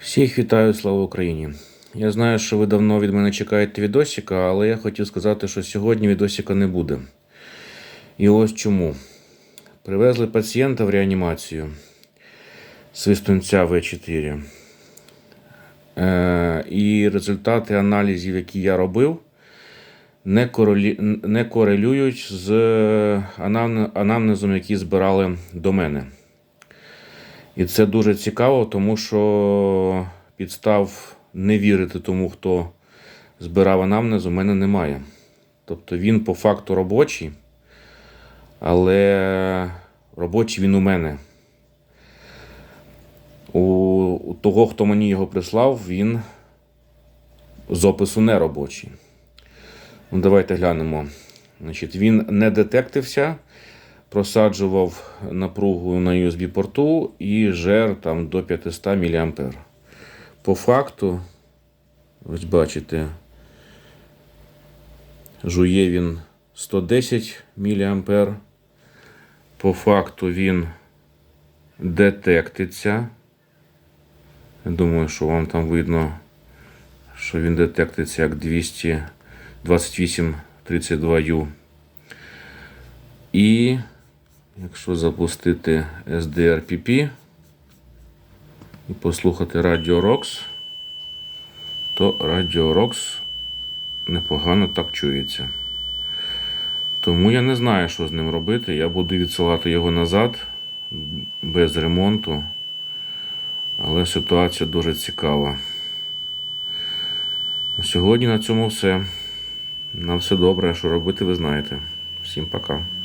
Всіх вітаю, слава Україні! Я знаю, що ви давно від мене чекаєте відосика, але я хотів сказати, що сьогодні відосика не буде. І ось чому. Привезли пацієнта в реанімацію свистунця В4. Е, і результати аналізів, які я робив, не, корелюють з анамне- анамнезом, який збирали до мене. І це дуже цікаво, тому що підстав не вірити тому, хто збирав анамнез, у мене немає. Тобто він по факту робочий, але робочий він у мене. У, того, хто мені його прислав, він з опису не робочий. Ну, давайте глянемо. Значить, він не детектився, просаджував напругу на USB-порту і жер там до 500 мА. По факту, ось бачите, жує він 110 мА. По факту він детектиться. Я думаю, що вам там видно, що він детектиться як 228-32U. І якщо запустити SDRPP і послухати Radio Rocks, то Radio Rocks непогано так чується. Тому я не знаю, що з ним робити. Я буду відсилати його назад без ремонту. Але ситуація дуже цікава. Сьогодні на цьому все. На все добре. Що робити, ви знаєте. Всім пока.